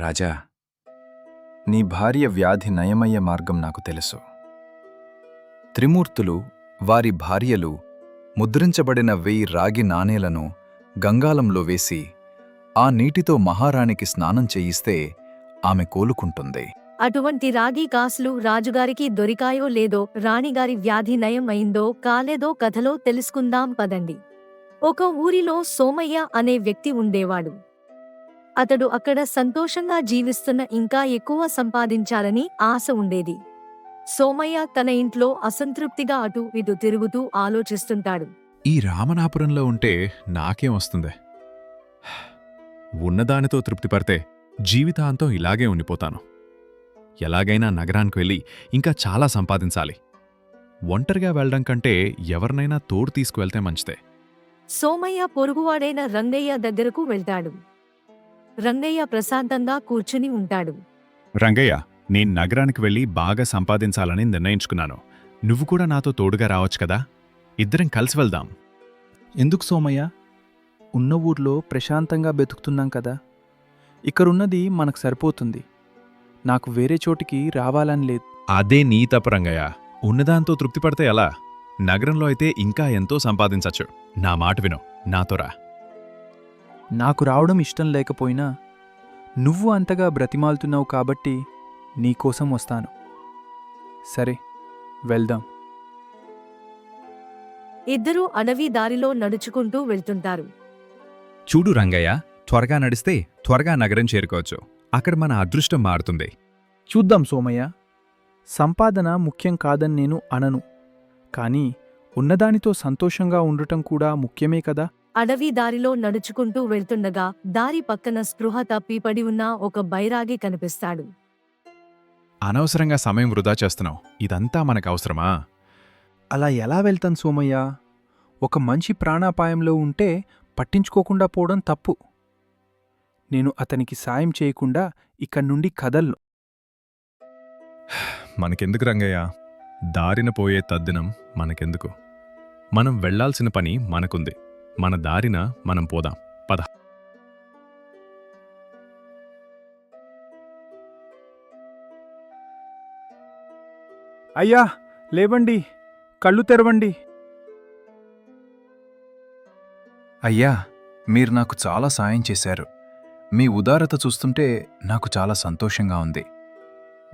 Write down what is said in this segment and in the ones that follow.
రాజా నీ భార్య వ్యాధి నయమయ్యే మార్గం నాకు తెలుసు. త్రిమూర్తులు వారి భార్యలు ముద్రించబడిన వెయ్యి రాగి నాణేలను గంగాలంలో వేసి ఆ నీటితో మహారాణికి స్నానం చేయిస్తే ఆమె కోలుకుంటుంది. అటువంటి రాగి కాసులు రాజుగారికి దొరికాయో లేదో రాణిగారి వ్యాధి నయం అయిందో కాలేదో కథలో తెలుసుకుందాం పదండి. ఒక ఊరిలో సోమయ్య అనే వ్యక్తి ఉండేవాడు. అతడు అక్కడ సంతోషంగా జీవిస్తున్న ఇంకా ఎక్కువ సంపాదించాలని ఆశ ఉండేది. సోమయ్య తన ఇంట్లో అసంతృప్తిగా అటు ఇటు తిరుగుతూ ఆలోచిస్తుంటాడు. ఈ రామనాపురంలో ఉంటే నాకేం వస్తుంది? ఉన్నదానితో తృప్తిపడితే జీవితాంతం ఇలాగే ఉండిపోతాను. ఎలాగైనా నగరానికి వెళ్ళి ఇంకా చాలా సంపాదించాలి. ఒంటరిగా వెళ్ళడం కంటే ఎవరినైనా తోడు తీసుకువెళ్తే మంచిదే. సోమయ్య పొరుగువాడైన రంగయ్య దగ్గరకు వెళ్తాడు. రంగయ్య ప్రశాంతంగా కూర్చుని ఉంటాడు. రంగయ్య నేను నగరానికి వెళ్ళి బాగా సంపాదించాలని నిర్ణయించుకున్నాను. నువ్వు కూడా నాతో తోడుగా రావచ్చు కదా? ఇద్దరం కలిసి వెళ్దాం. ఎందుకు సోమయ్య? ఉన్న ఊర్లో ప్రశాంతంగా బతుకుతున్నాం కదా. ఇక్కడున్నది మనకు సరిపోతుంది. నాకు వేరే చోటికి రావాలని లేదు. అదే నీ తప్పు రంగయ్య. ఉన్నదాంతో తృప్తిపడితే ఎలా? నగరంలో అయితే ఇంకా ఎంతో సంపాదించచ్చు. నా మాట విను. నాతో రా. నాకు రావడం ఇష్టం లేకపోయినా నువ్వు అంతగా బ్రతిమాలుతున్నావు కాబట్టి నీకోసం వస్తాను. సరే వెళ్దాం. ఇద్దరూ అడవి దారిలో నడుచుకుంటూ వెళ్తుంటారు. చూడు రంగయ్య త్వరగా నడిస్తే త్వరగా నగరం చేరుకోవచ్చు. అక్కడ మన అదృష్టం మారుతుంది. చూద్దాం సోమయ్య. సంపాదన ముఖ్యం కాదని నేను అనను. కానీ ఉన్నదానితో సంతోషంగా ఉండటం కూడా ముఖ్యమే కదా? అడవి దారిలో నడుచుకుంటూ వెళ్తుండగా దారి పక్కన స్పృహ తప్పి పడి ఉన్న ఒక బైరాగి కనిపిస్తాడు. అనవసరంగా సమయం వృధా చేస్తున్నావు. ఇదంతా మనకు అవసరమా? అలా ఎలా వెళ్తాం సోమయ్య? ఒక మంచి ప్రాణాపాయంలో ఉంటే పట్టించుకోకుండా పోవడం తప్పు. నేను అతనికి సాయం చేయకుండా ఇక్కడి నుండి కదల్ను. మనకెందుకు రంగయ్య? దారిన పోయే తద్దినం మనకెందుకు? మనం వెళ్ళాల్సిన పని మనకుంది. మన దారిన మనం పోదాం. పద. అయ్యా లేవండి. కళ్ళు తెరవండి. అయ్యా మీరు నాకు చాలా సాయం చేశారు. మీ ఉదారత చూస్తుంటే నాకు చాలా సంతోషంగా ఉంది.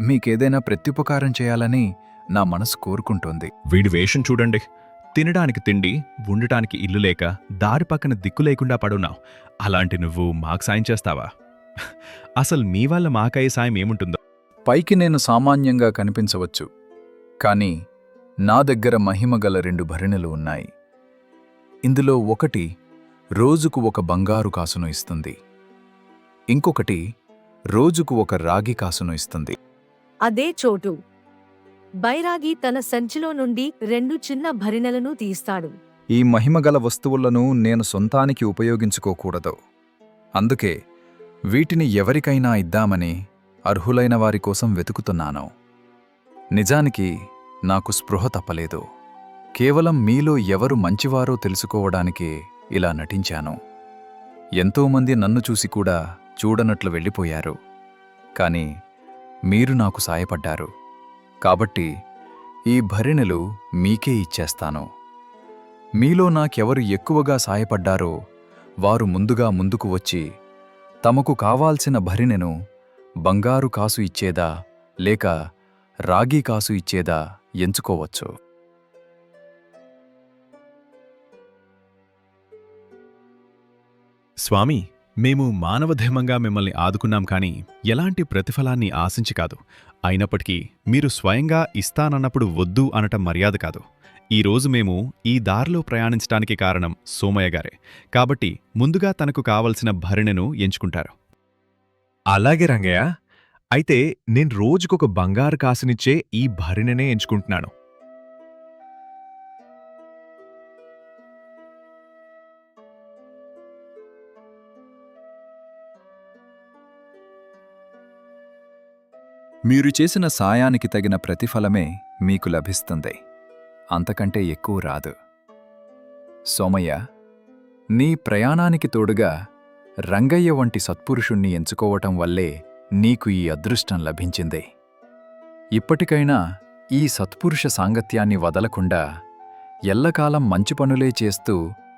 మీకేదైనా ప్రత్యుపకారం చేయాలని నా మనసు కోరుకుంటోంది. వీడి వేషం చూడండి. తినడానికి తిండి ఉండటానికి ఇల్లు లేక దారి పక్కన దిక్కు లేకుండా పడున్నావు. అలాంటి నువ్వు మాకు సాయం చేస్తావా? అసలు మీ వల్ల మాకయ్యే సాయం ఏముంటుందో? పైకి నేను సామాన్యంగా కనిపించవచ్చు. కాని నా దగ్గర మహిమగల రెండు భరిణెలు ఉన్నాయి. ఇందులో ఒకటి రోజుకు ఒక బంగారు కాసును ఇస్తుంది. ఇంకొకటి రోజుకు ఒక రాగి కాసును ఇస్తుంది. అదే చోటు. బైరాగి తన సంచిలో నుండి రెండు చిన్న భరిణలను తీస్తాడు. ఈ మహిమగల వస్తువులను నేను సొంతానికి ఉపయోగించుకోకూడదు. అందుకే వీటిని ఎవరికైనా ఇద్దామని అర్హులైన వారి కోసం వెతుకుతున్నాను. నిజానికి నాకు స్పృహ తప్పలేదు. కేవలం మీలో ఎవరు మంచివారో తెలుసుకోవడానికే ఇలా నటించాను. ఎంతోమంది నన్ను చూసి కూడా చూడనట్లు వెళ్ళిపోయారు. కాని మీరు నాకు సాయపడ్డారు. కాబట్టి ఈ భరిణెలు మీకే ఇచ్చేస్తాను. మీలో నాకెవరు ఎక్కువగా సాయపడ్డారో వారు ముందుగా ముందుకు వచ్చి తమకు కావాల్సిన భరిణెను బంగారు కాసు ఇచ్చేదా లేక రాగి కాసు ఇచ్చేదా ఎంచుకోవచ్చు. స్వామి మేము మానవధర్మంగా మిమ్మల్ని ఆదుకున్నాం కానీ ఎలాంటి ప్రతిఫలాన్ని ఆశించి కాదు. అయినప్పటికీ మీరు స్వయంగా ఇస్తానన్నప్పుడు వద్దు అనటం మర్యాద కాదు. ఈ రోజు మేము ఈ దారిలో ప్రయాణించడానికి కారణం సోమయ్య గారే. కాబట్టి ముందుగా తనకు కావలసిన భరిణెను ఎంచుకుంటారు. అలాగే రంగయ్య. అయితే నేను రోజుకొక బంగారు కాసునిచ్చే ఈ భరిణనే ఎంచుకుంటున్నాను. మీరు చేసిన సాయానికి తగిన ప్రతిఫలమే మీకు లభిస్తుంది. అంతకంటే ఎక్కువ రాదు. సోమయ్య నీ ప్రయాణానికి తోడుగా రంగయ్య వంటి సత్పురుషుణ్ణి ఎంచుకోవటం వల్లే నీకు ఈ అదృష్టం లభించింది. ఇప్పటికైనా ఈ సత్పురుష సాంగత్యాన్ని వదలకుండా ఎల్లకాలం మంచి పనులే చేస్తూ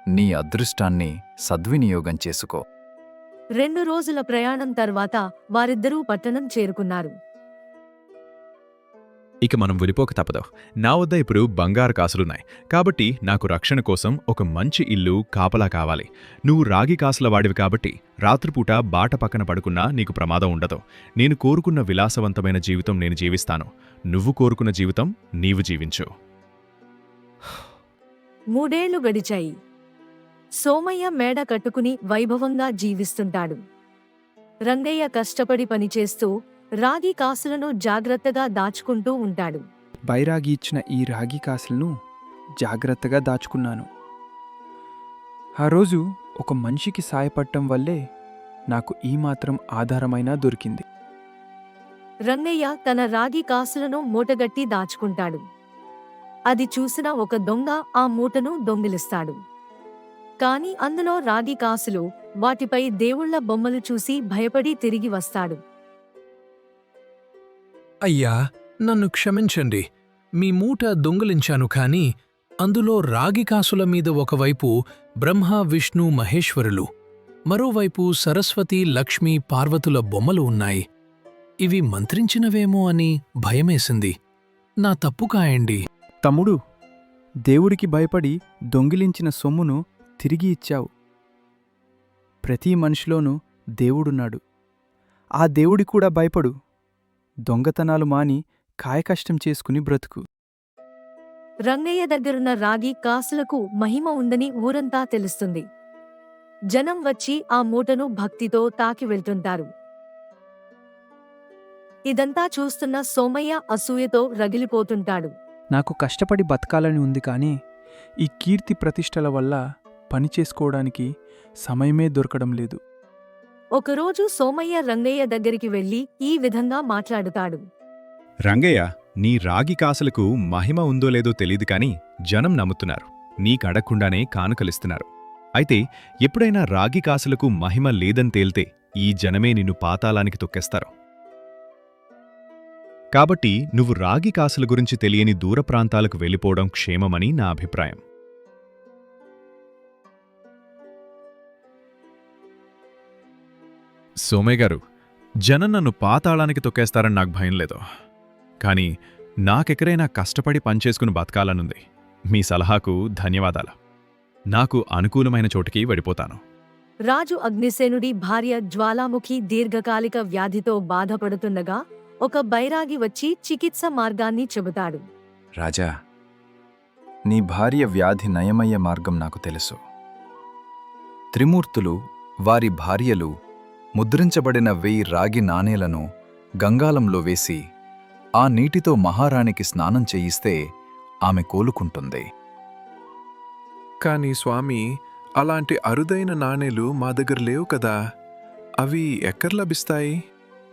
నీ అదృష్టాన్ని సద్వినియోగం చేసుకో. రెండు రోజుల ప్రయాణం తర్వాత వారిద్దరూ పట్టణం చేరుకున్నారు. ఇక మనం వెళ్ళిపోక తప్పదు. నా వద్ద ఇప్పుడు బంగారు కాసులున్నాయి. కాబట్టి నాకు రక్షణ కోసం ఒక మంచి ఇల్లు కాపలా కావాలి. నువ్వు రాగి కాసుల వాడివి కాబట్టి రాత్రిపూట బాట పక్కన పడుకున్నా నీకు ప్రమాదం ఉండదు. నేను కోరుకున్న విలాసవంతమైన జీవితం నేను జీవిస్తాను. నువ్వు కోరుకున్న జీవితం నీవు జీవించు. మూడేళ్ళు గడిచాయి. సోమయ్య మేడ కట్టుకుని వైభవంగా జీవిస్తుంటాడు. రంగయ్య కష్టపడి పనిచేస్తూ రాగి కాసులను జాగ్రత్తగా దాచుకుంటూ ఉంటాడు. బైరాగి ఇచ్చిన ఈ రాగి కాసులను జాగ్రత్తగా దాచుకున్నాను. ఆ రోజు ఒక మనిషికి సాయపడటం వల్లే నాకు ఈ మాత్రం ఆధారమైనా దొరికింది. రంగయ్య తన రాగి కాసులను మూటగట్టి దాచుకుంటాడు. అది చూసిన ఒక దొంగ ఆ మూటను దొంగిలిస్తాడు. కాని అందులో రాగి కాసులు వాటిపై దేవుళ్ళ బొమ్మలు చూసి భయపడి తిరిగి వస్తాడు. అయ్యా నన్ను క్షమించండి. మీ మూట దొంగిలించాను కాని అందులో రాగి కాసుల మీద ఒకవైపు బ్రహ్మ విష్ణు మహేశ్వరులు మరోవైపు సరస్వతి లక్ష్మి పార్వతుల బొమ్మలు ఉన్నాయి. ఇవి మంత్రించినవేమో అని భయమేసింది. నా తప్పు కాయండి. తమ్ముడు దేవుడికి భయపడి దొంగిలించిన సొమ్మును తిరిగి ఇచ్చావు. ప్రతి మనిషిలోనూ దేవుడున్నాడు. ఆ దేవుడి కూడా భయపడు. దొంగతనాలు మాని కాయకష్టం చేసుకుని బ్రతుకు. రంగయ్య దగ్గరున్న రాగి కాసులకు మహిమ ఉందని ఊరంతా తెలుస్తుంది. జనం వచ్చి ఆ మూటను భక్తితో తాకి వెళ్తుంటారు. ఇదంతా చూస్తున్న సోమయ్య అసూయతో రగిలిపోతుంటాడు. నాకు కష్టపడి బతకాలని ఉంది కానీ ఈ కీర్తి ప్రతిష్టల వల్ల పని చేసుకోవడానికి సమయమే దొరకడం లేదు. ఒకరోజు సోమయ్య రంగయ్య దగ్గరికి వెళ్ళి ఈ విధంగా మాట్లాడుతాడు. రంగయ్య నీ రాగి కాసులకు మహిమ ఉందో లేదో తెలీదు కాని జనం నమ్ముతున్నారు. నీకడకుండానే కానుకలిస్తున్నారు. అయితే ఎప్పుడైనా రాగి కాసులకు మహిమ లేదని తేల్తే ఈ జనమే నిన్ను పాతాళానికి తొక్కేస్తారు. కాబట్టి నువ్వు రాగి కాసుల గురించి తెలియని దూర ప్రాంతాలకు వెళ్ళిపోవడం క్షేమమని నా అభిప్రాయం. సోమయ్య గారు జనం నన్ను పాతాళానికి తొక్కేస్తారని నాకు భయం లేదు. కానీ నాకెక్కడైనా కష్టపడి పనిచేసుకుని బతకాలనుంది. మీ సలహాకు ధన్యవాదాలు. నాకు అనుకూలమైన చోటికి వెళ్ళిపోతాను. రాజు అగ్నిసేనుడి భార్య జ్వాలాముఖి దీర్ఘకాలిక వ్యాధితో బాధపడుతుండగా ఒక బైరాగి వచ్చి చికిత్స మార్గాన్ని చెబుతాడు. రాజా నీ భార్య వ్యాధి నయమయ్యే మార్గం నాకు తెలుసు. త్రిమూర్తులు వారి భార్యలు ముద్రించబడిన వెయ్యి రాగి నాణేలను గంగాలంలో వేసి ఆ నీటితో మహారాణికి స్నానం చేయిస్తే ఆమె కోలుకుంటుంది. కానీ స్వామి అలాంటి అరుదైన నాణేలు మా దగ్గర లేవు కదా. అవి ఎక్కడ లభిస్తాయి?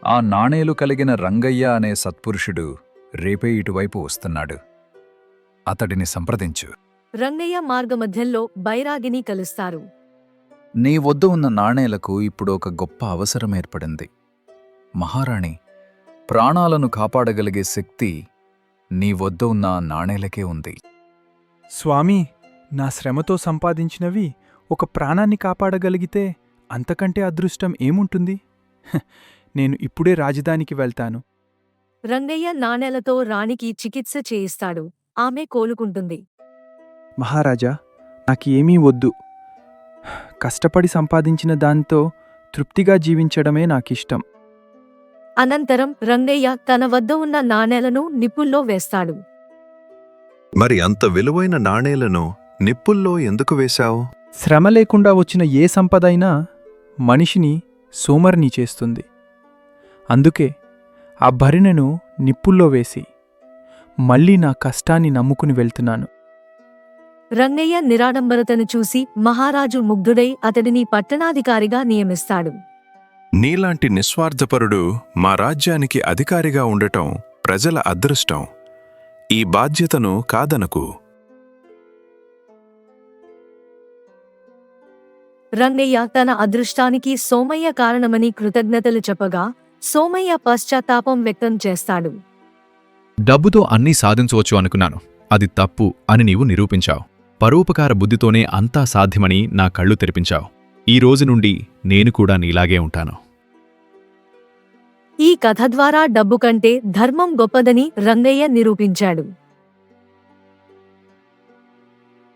ఆ నాణేలు కలిగిన రంగయ్య అనే సత్పురుషుడు రేపే ఇటువైపు వస్తున్నాడు. అతడిని సంప్రదించు. రంగయ్య మార్గమధ్యంలో బైరాగిని కలుస్తారు. నీ వద్ద ఉన్న నాణేలకు ఇప్పుడు ఒక గొప్ప అవసరం ఏర్పడింది. మహారాణి ప్రాణాలను కాపాడగలిగే శక్తి నీ వద్ద ఉన్న నాణేలకే ఉంది. స్వామి నా శ్రమతో సంపాదించినవి ఒక ప్రాణాన్ని కాపాడగలిగితే అంతకంటే అదృష్టం ఏముంటుంది? హ, నేను ఇప్పుడే రాజధానికి వెళ్తాను. రంగయ్య నాణేలతో రాణికి చికిత్స చేయిస్తాడు. ఆమె కోలుకుంటుంది. మహారాజా నాకు ఏమీ వద్దు. కష్టపడి సంపాదించిన దాంతో తృప్తిగా జీవించడమే నాకిష్టం. అనంతరం రంగయ్య తన వద్ద ఉన్న నాణేలను నిప్పుల్లో వేస్తాడు. మరి అంత విలువైన నాణేలను నిప్పుల్లో ఎందుకు వేశావు? శ్రమ లేకుండా వచ్చిన ఏ సంపదైనా మనిషిని సోమరిని చేస్తుంది. అందుకే ఆ భరిణెను నిప్పుల్లో వేసి మళ్ళీ నా కష్టాన్ని నమ్ముకుని వెళ్తున్నాను. రంగయ్య నిరాడంబరతను చూసి మహారాజు ముగ్ధుడై అతడిని పట్టణాధికారిగా నియమిస్తాడు. నీలాంటి నిస్వార్థపరుడు మా రాజ్యానికి అధికారిగా ఉండటం ప్రజల అదృష్టం. ఈ బాధ్యతను కాదనకు. రంగయ్య తన అదృష్టానికి సోమయ్య కారణమని కృతజ్ఞతలు చెప్పగా సోమయ్య పశ్చాత్తాపం వ్యక్తం చేస్తాడు. డబ్బుతో అన్నీ సాధించవచ్చు అనుకున్నాను. అది తప్పు అని నీవు నిరూపించావు. పరోపకార బుద్ధితోనే అంతా సాధ్యమని నా కళ్ళు తెరిపించావు. ఈ రోజు నుండి నేను కూడా నీలాగే ఉంటాను. ఈ కథ ద్వారా డబ్బు కంటే ధర్మం గొప్పదని రంగయ్య నిరూపించాడు.